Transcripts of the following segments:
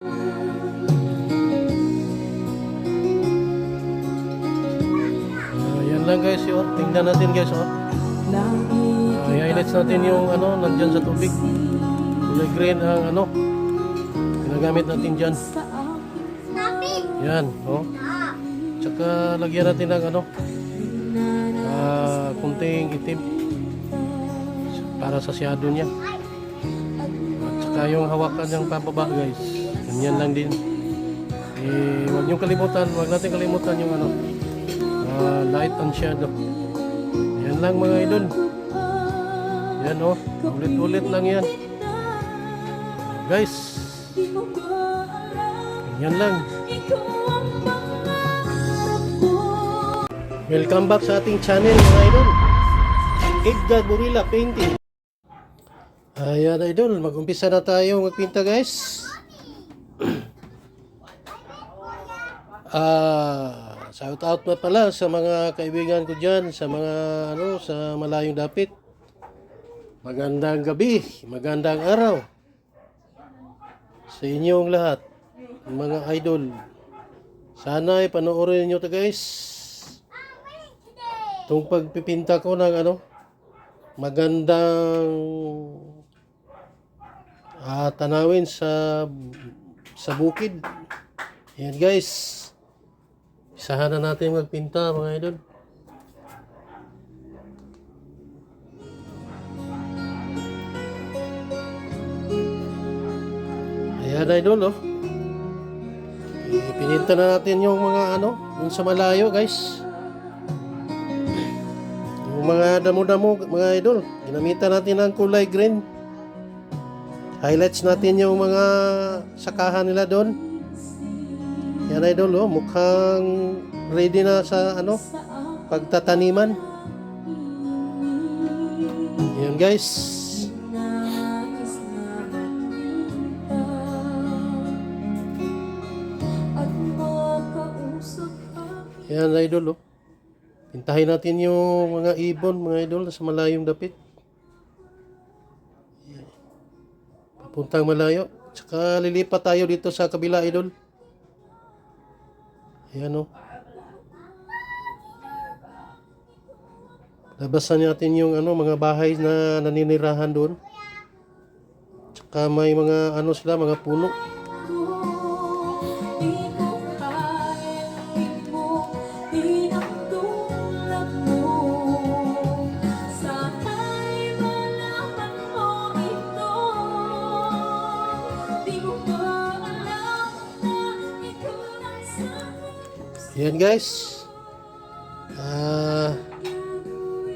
Ah, yan lang guys yun. Tingnan natin guys oh. Uh, highlights natin yung ano, nandyan sa tubig. Kulay green ang ano. Ginagamit natin dyan. Yan, oh. Tsaka lagyan natin ng ano. Ah, kunting itim. Para sa siyado niya. At saka yung hawakan niyang pababa guys. Ganyan lang din. Eh, huwag niyong kalimutan, huwag natin kalimutan yung ano. ah, light and shadow. Yan lang mga idol. Yan oh, ulit-ulit lang yan. Guys, yan lang. Welcome back sa ating channel mga idol. Edgar Burila Painting. Ayan idol, mag-umpisa na tayo magpinta guys. Ah, shout out na pala sa mga kaibigan ko diyan sa mga ano sa malayong dapit. Magandang gabi, magandang araw sa inyong lahat, mga idol. Sana ay panoorin niyo 'to guys. Itong pagpipinta ko ng ano, magandang ah, tanawin sa sa bukid. Yan guys. Isahan na natin magpinta mga idol. Ayan idol oh. Ipininta na natin yung mga ano, yung sa malayo guys. Yung mga damo-damo mga idol, ginamitan natin ng kulay green. Highlights natin yung mga sakahan nila doon. Yan idol oh, mukhang ready na sa ano, pagtataniman. Yan guys. Yan idol oh. Pintahin natin yung mga ibon, mga idol sa malayong dapit. Papuntang malayo. Tsaka lilipat tayo dito sa kabila idol. Ayan o. Labasan natin yung ano, mga bahay na naninirahan doon. Tsaka may mga ano sila, mga puno. Ayan guys. Ah,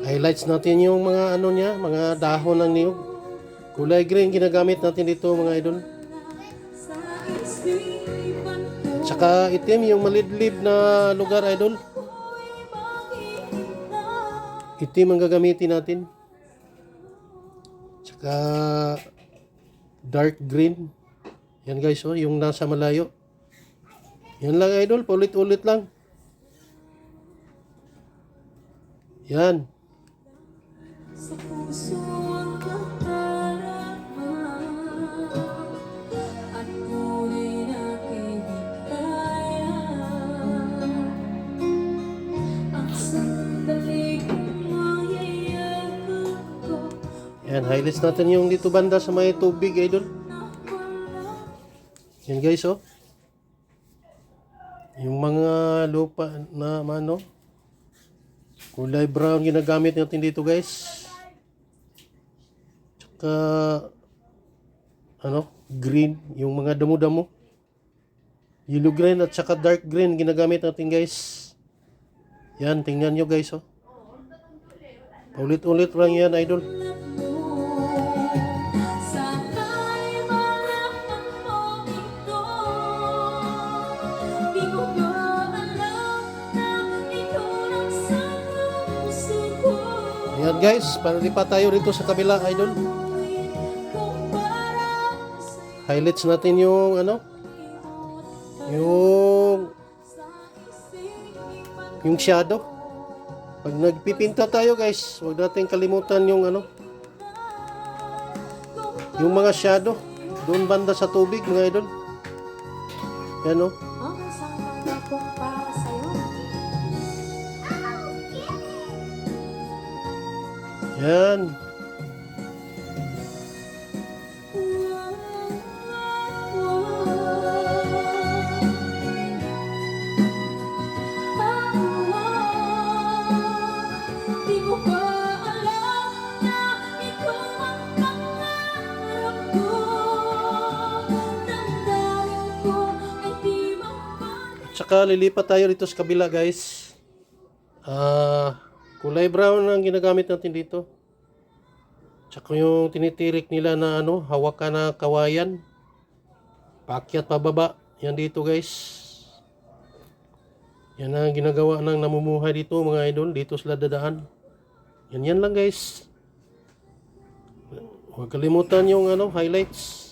highlights natin yung mga ano niya, mga dahon ng niyog. Kulay green ginagamit natin dito mga idol. Tsaka itim yung malidlib na lugar idol. Itim ang gagamitin natin. Tsaka dark green. Yan guys, oh, yung nasa malayo. Yan lang idol, paulit-ulit lang. Yan. Sa puso ang At ngunit aking kaya Ang sandali kong mayayagap ko Yan, highlights natin yung dito banda sa may tubig, idol. Yan guys, oh. Yung mga lupa na ano, kulay brown ginagamit natin dito, guys. Tsaka, ano, green, yung mga damo-damo. Yellow green at saka dark green ginagamit natin, guys. Yan, tingnan nyo, guys, oh. Paulit-ulit lang yan, idol. Guys, palilipat tayo rito sa kabila, idol. Highlights natin yung ano, yung yung shadow. Pag nagpipinta tayo guys, huwag natin kalimutan yung ano, yung mga shadow doon banda sa tubig mga idol. Yan oh. Mapagod At saka lilipat tayo dito sa kabila guys. Ah, kulay brown ang ginagamit natin dito. Tsaka yung tinitirik nila na ano, hawakan na kawayan. Paakyat pababa. Yan dito guys. Yan ang ginagawa ng namumuhay dito mga idol. Dito sila dadaan. Yan yan lang guys. Huwag kalimutan yung ano, highlights.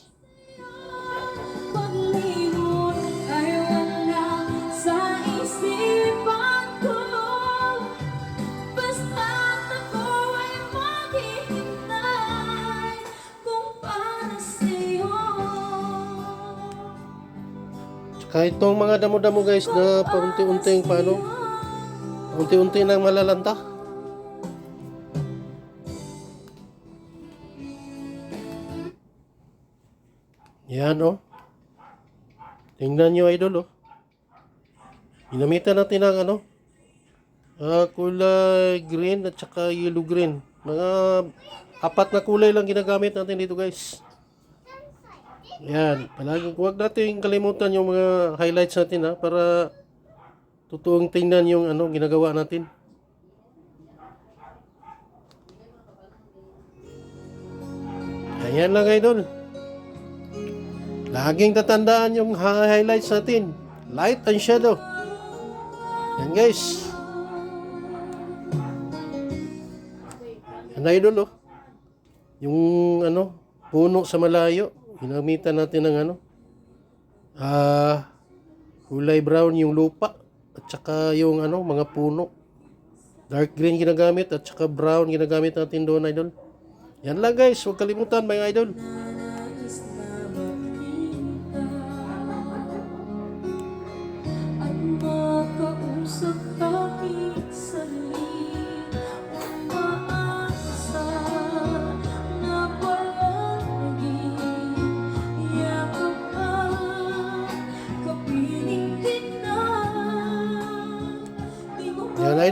Tsaka itong mga damo-damo guys na paunti-unting paano, unti-unti nang malalanta. Yan oh. Tingnan nyo idol oh. Ginamitan natin ng ano, ah, kulay green at saka yellow green. Mga apat na kulay lang ginagamit natin dito guys. Yan, palagi huwag natin kalimutan yung mga highlights natin ha para totoong tingnan yung ano ginagawa natin. Ayan lang idol. Laging tatandaan yung hi- highlights natin. Light and shadow. Yan guys. Yan idol oh. Yung ano, puno sa malayo. Ginamitan natin ng ano. Ah, kulay brown yung lupa at saka yung ano, mga puno. Dark green ginagamit at saka brown ginagamit natin doon, idol. Yan lang guys, huwag kalimutan mga idol.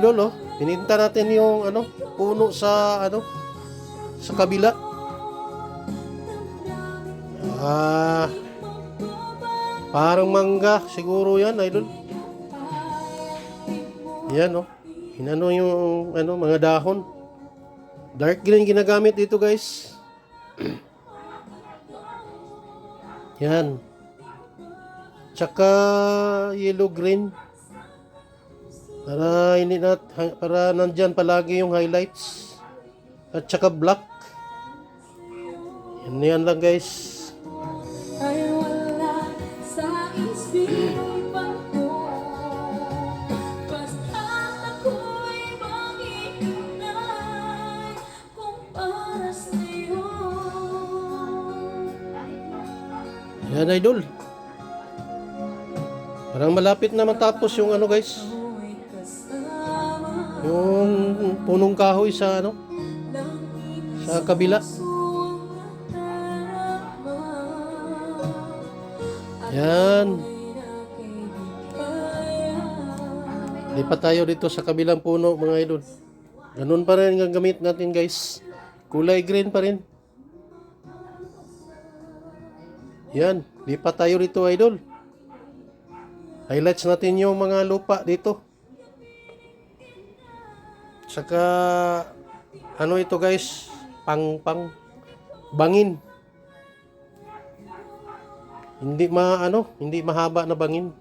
Idol, oh. Pininta natin yung ano, puno sa ano, sa kabila. Ah, parang mangga siguro yan, idol. Yan, oh. Inano yung ano, mga dahon. Dark green ginagamit dito, guys. yan. Tsaka yellow green. Para hindi na para nandyan palagi yung highlights. At saka black. Yan yan lang guys. ay wala sa isipan ko Basta't ako'y maghihintay kung para sa'yo Yan idol. Parang malapit na matapos yung ano guys. Yung punong kahoy sa ano. Sa kabila. Yan. Lipat tayo dito sa kabilang puno mga idol. Ganun pa rin ang gamit natin guys. Kulay green pa rin. Yan. Lipat tayo dito idol. Highlights natin yung mga lupa dito. Saka ano ito guys? Pang pang bangin. Hindi ma ano, hindi mahaba na bangin.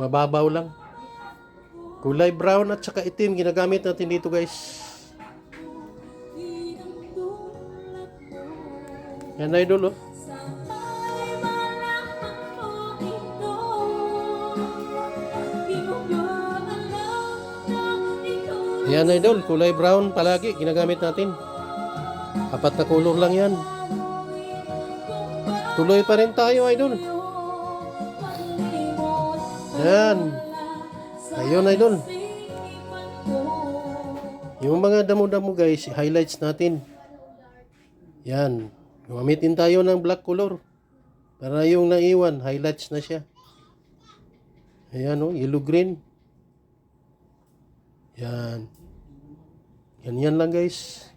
Mababaw lang. Kulay brown at saka itim ginagamit natin dito guys. Yan idol oh. Ikaw Yan idol, kulay brown palagi ginagamit natin. Apat na kulor lang yan. Tuloy pa rin tayo idol. Yan. Ayun, idol. Yung mga damo-damo guys, highlights natin. Yan. Gamitin tayo ng black color. Para yung naiwan, highlights na siya. Ayan o, yellow green. Yan. Ganyan lang guys.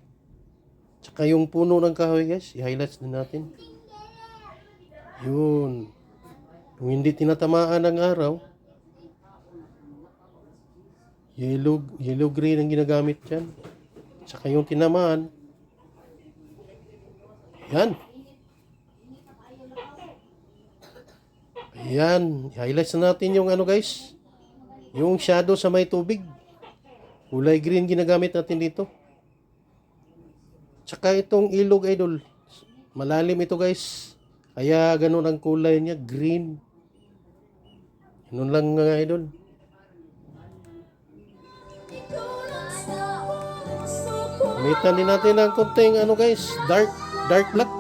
Tsaka yung puno ng kahoy guys, i-highlights din natin. Yun. Kung hindi tinatamaan ng araw, yellow, yellow green ang ginagamit dyan. Tsaka yung tinamaan, yan. Ayan. Highlights na natin yung ano guys. Yung shadow sa may tubig. Kulay green ginagamit natin dito. Tsaka itong ilog idol. Malalim ito guys. Kaya ganun ang kulay niya. Green. Ganun lang nga idol. Gamitan din natin ng konting ano guys. Dark. Dark black.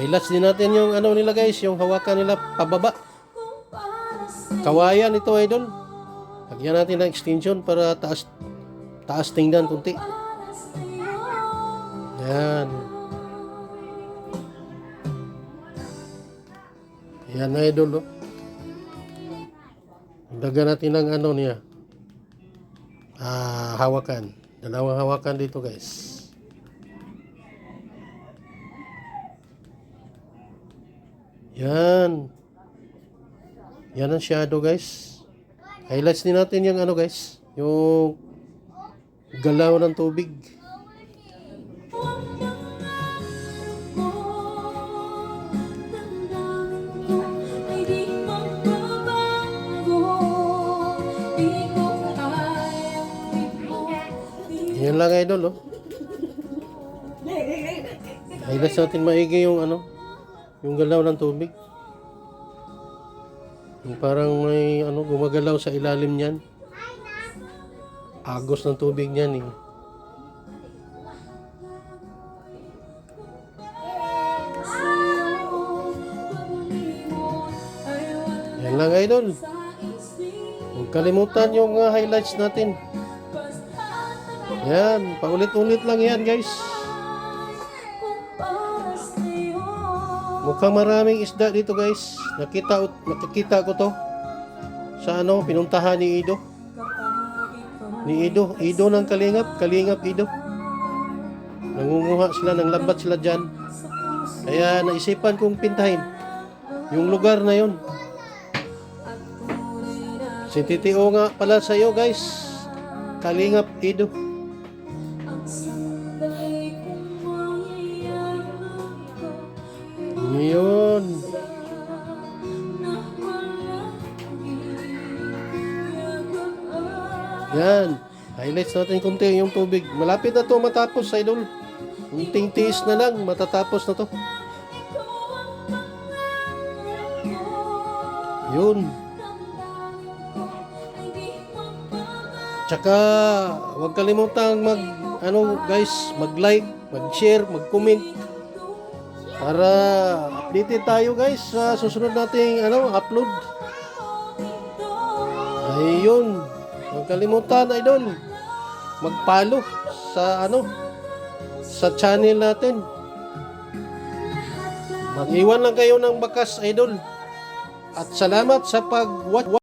Highlights din natin yung ano nila guys. Yung hawakan nila pababa. Kawayan ito idol. Lagyan natin ng extension para taas taas tingnan kunti. Yan. Yan na idol. Oh. Dagan natin ng ano niya. Ah, hawakan. Dalawang hawakan dito guys. Yan. Yan ang shadow guys. Highlights din natin yung ano guys. Yung galaw ng tubig. Yan lang idol oh. Highlights natin maigi yung ano. Yung galaw ng tubig. Yung parang may ano gumagalaw sa ilalim niyan. Agos ng tubig niyan eh. Yan lang idol. Huwag kalimutan yung uh, highlights natin. Yan, paulit-ulit lang yan guys. Mukhang maraming isda dito guys. Nakita, nakikita ko to. Sa ano, pinuntahan ni Ido. Ni Ido. Ido ng Kalingap. Kalingap Ido. Nangunguha sila, ng lambat sila dyan. Kaya naisipan kong pintahin. Yung lugar na yun. Si Titio nga pala sa iyo guys. Kalingap Ido. Yan. Highlights natin kunti yung tubig. Malapit na to matapos, idol. Kunting tiis na lang, matatapos na to. Yun. Tsaka, huwag kalimutang mag, ano guys, mag-like, mag-share, mag-comment. Para updated tayo guys sa susunod nating ano, upload. Ayun. Kalimutan, idol. Mag-follow sa ano, sa channel natin. Mag-iwan lang kayo ng bakas, idol. At salamat sa pag-watch.